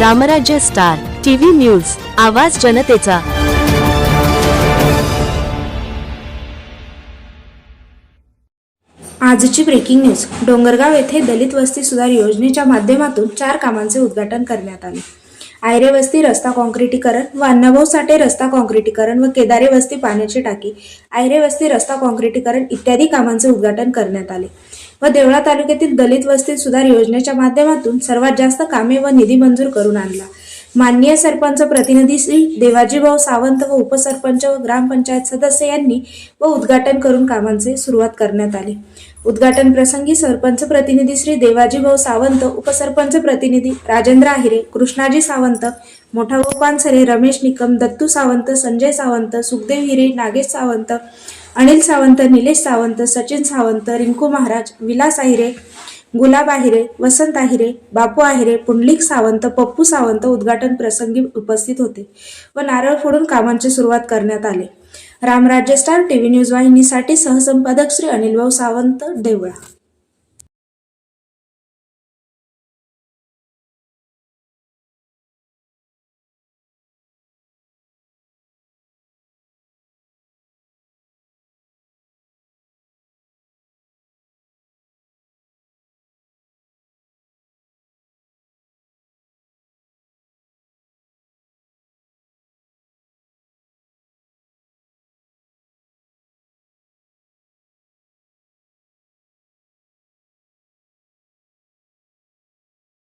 रामराज्य star TV news आवाज जनतेचा. आजची ब्रेकिंग न्यूज डोंगरगाव येथे दलित वस्ती सुधार योजनेच्या माध्यमातून चार कामांचे उद्घाटन करण्यात आले. आयरे वस्ती रस्ता काँक्रिटीकरण व अण्णाभाऊ साठे रस्ता काँक्रिटीकरण व केदारे वस्ती पाण्याची टाकी आयरे वस्ती रस्ता काँक्रिटीकरण इत्यादी कामांचे उद्घाटन करण्यात आले. व देवळा तालुक्यातील दलित वस्ती सुधार योजनेच्या माध्यमातून सर्वात जास्त कामे व निधी मंजूर करून आणला. माननीय सरपंच प्रतिनिधी श्री देवाजीभाऊ सावंत व उपसरपंच व ग्रामपंचायत सदस्य यांनी व उद्घाटन करून कामांचे सुरुवात करण्यात आली. उद्घाटन प्रसंगी सरपंच प्रतिनिधी श्री देवाजीभाऊ सावंत उपसरपंच प्रतिनिधी राजेंद्र आहिरे कृष्णाजी सावंत मोठा पानसरे रमेश निकम दत्तू सावंत संजय सावंत सुखदेव हिरे नागेश सावंत अनिल सावंत निलेश सावंत सचिन सावंत रिंकू महाराज विलास आहिरे गुलाब आहिरे वसंत आहिरे बापू आहिरे पुंडलिक सावंत पप्पू सावंत उद्घाटन प्रसंगी उपस्थित होते व नारळ फोडून कामांची सुरुवात करण्यात आले. रामराज्य स्टार टीव्ही न्यूज वाहिनीसाठी सहसंपादक श्री अनिलभाऊ सावंत देवळा.